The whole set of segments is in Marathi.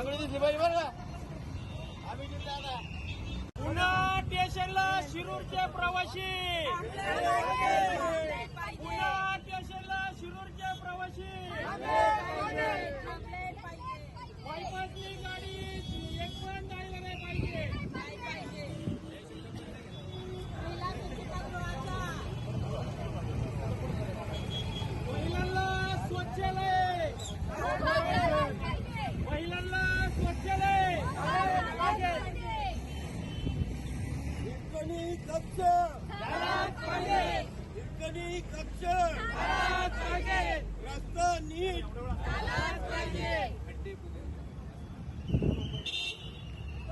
दिसली पाहिजे बरं का? आम्ही दिसला आता. पुन्हा स्टेशनला शिरूरचे प्रवासी पुन्हा स्टेशनला शिरूरचे प्रवासी बायपासची गाडी एक पण जायला नाही पाहिजे महिलांना स्वच्छालय महिलांना स्वच्छालय हिरकणी कक्ष हिरकणी कक्ष रस्ता नीट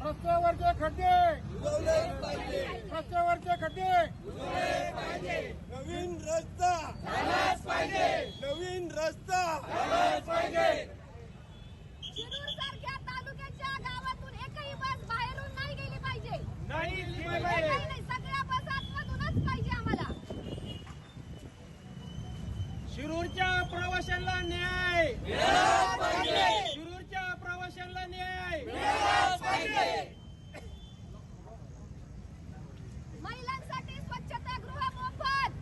रस्त्यावरचे खड्डे रस्त्यावरचे खड्डे नवीन रस्ता पाहिजे नवीन रस्ता झालाच पाहिजे शिरूर सारख्या तालुक्याच्या गावातून एकही बस बाहेरून नाही गेली पाहिजे नाही गेली एकही पाहिजे. नाही सगळ्या बस आतमधूनच पाहिजे आम्हाला शिरूरच्या प्रवाशांना न्याय. शिरूरच्या प्रवाशांना न्याय महिलांसाठी स्वच्छतागृह मोफत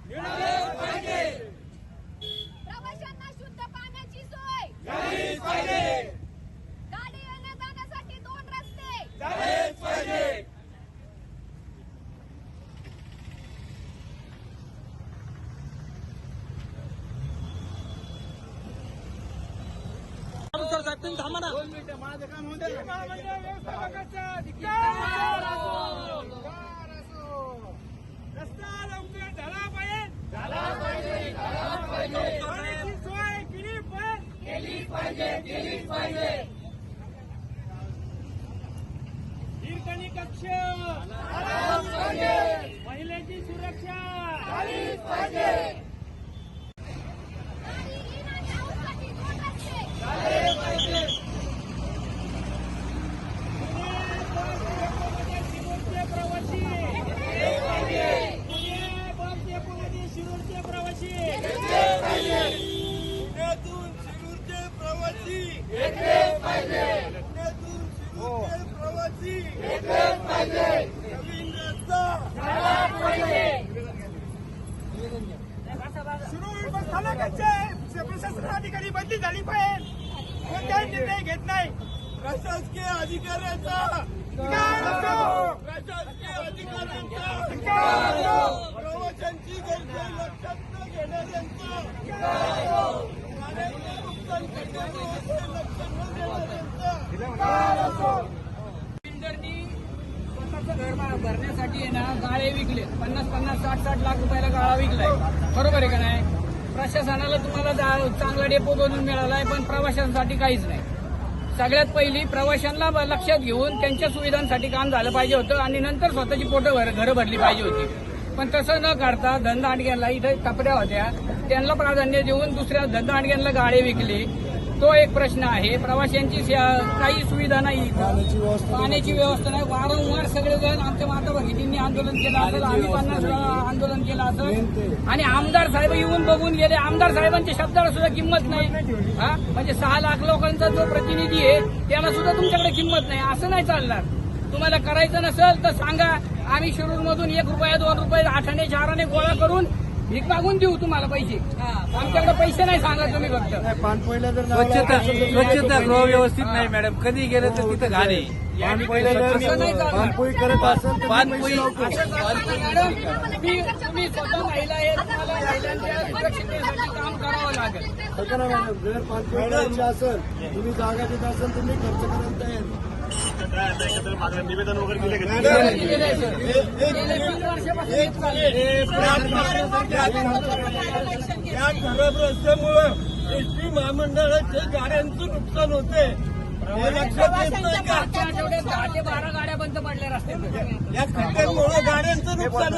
प्रवाशांना शुद्ध पाण्याची सोय गाडी येण्या जाण्यासाठी दोन रस्ते रस्ता लवकर झाला पाहिजे झाला पाहिजे पाण्याची सोय केली पण केली पाहिजे केली पाहिजे. हिरकणी कक्ष महिलेची सुरक्षा गाडी इन आणि आऊटसाठी दोन रस्ते शिरूरचे प्रवासी पुणे बस डेपोमध्ये शिरूरचे प्रवासी पुण्यातून शिरूरचे प्रवासी पुण्यातून शिरूरचे प्रवासी नवीन रस्ता शिरूर बस स्थानकाचे प्रशासन अधिकारी बदली झाली पाहिजे कोणताही निर्णय घेत नाही प्रशासकीय अधिकाऱ्याचा? प्रशासकीय अधिकाऱ्यांचा? प्रवाशांची गरज लक्षात न घेणाऱ्यांचा लक्ष न देणाऱ्यांचा बिल्डरनी स्वतःचं घर भर- भरण्यासाठी आहे ना गाळे विकले. पन्नास पन्नास साठ साठ लाख रुपयाला गाळा विकलाय. बरोबर आहे का नाही? प्रशासनाला तुम्हाला जा- चांगला डेपो बनवून मिळालाय पण प्रवाशांसाठी काहीच नाही. सगळ्यात पहिली प्रवाशांना ब- लक्षात घेऊन त्यांच्या सुविधांसाठी काम झालं पाहिजे होतं आणि नंतर स्वतःची पोटं भर घरं भरली पाहिजे होती. पण तसं न करता धंदा इथे कपड्या होत्या. त्यांना प्राधान्य देऊन दुसऱ्या धंदा गाळे विकले. तो एक प्रश्न आहे. प्रवाशांची काही सुविधा नाही. पाण्याची व्यवस्था नाही. वारंवार सगळेजण आमच्या माता भगिनींनी आंदोलन केलं असेल आम्ही पन्नास आंदोलन केलं असेल आणि आमदार साहेब येऊन बघून गेले. आमदार साहेबांच्या शब्दाला सुद्धा किंमत नाही. हा? म्हणजे सहा लाख लोकांचा जो प्रतिनिधी आहे त्याला सुद्धा तुमच्याकडे किंमत नाही. असं नाही चालणार. तुम्हाला करायचं नसेल तर सांगा. आम्ही शिरूर मधून एक रुपया दोन रुपये आठाने चाराने गोळा करून भीक मागून देऊ तुम्हाला पैसे. आमच्याकडे पैसे नाही सांगा तुम्ही फक्त. स्वच्छता स्वच्छता गृह व्यवस्थित नाही मॅडम. कधी गेलं तर तिथं घाण. आहे असं नाही चालणार. पानपोई मॅडम. मी तुम्ही स्वतः महिला आहेत तुम्हाला महिलांच्या सुरक्षिततेसाठी काम करावं लागेल. मॅडम जर पाणपोईची असेल तुम्ही जागा देत असेल तुम्ही खर्च करायला तयार या खराब रस्त्यामुळं एसटी महामंडळाच्या गाड्यांचं नुकसान होते. लक्षात आठवड्यात बारा गाड्या बंद पडल्या रस्त्यावर या खड्ड्यांमुळे गाड्यांचं नुकसान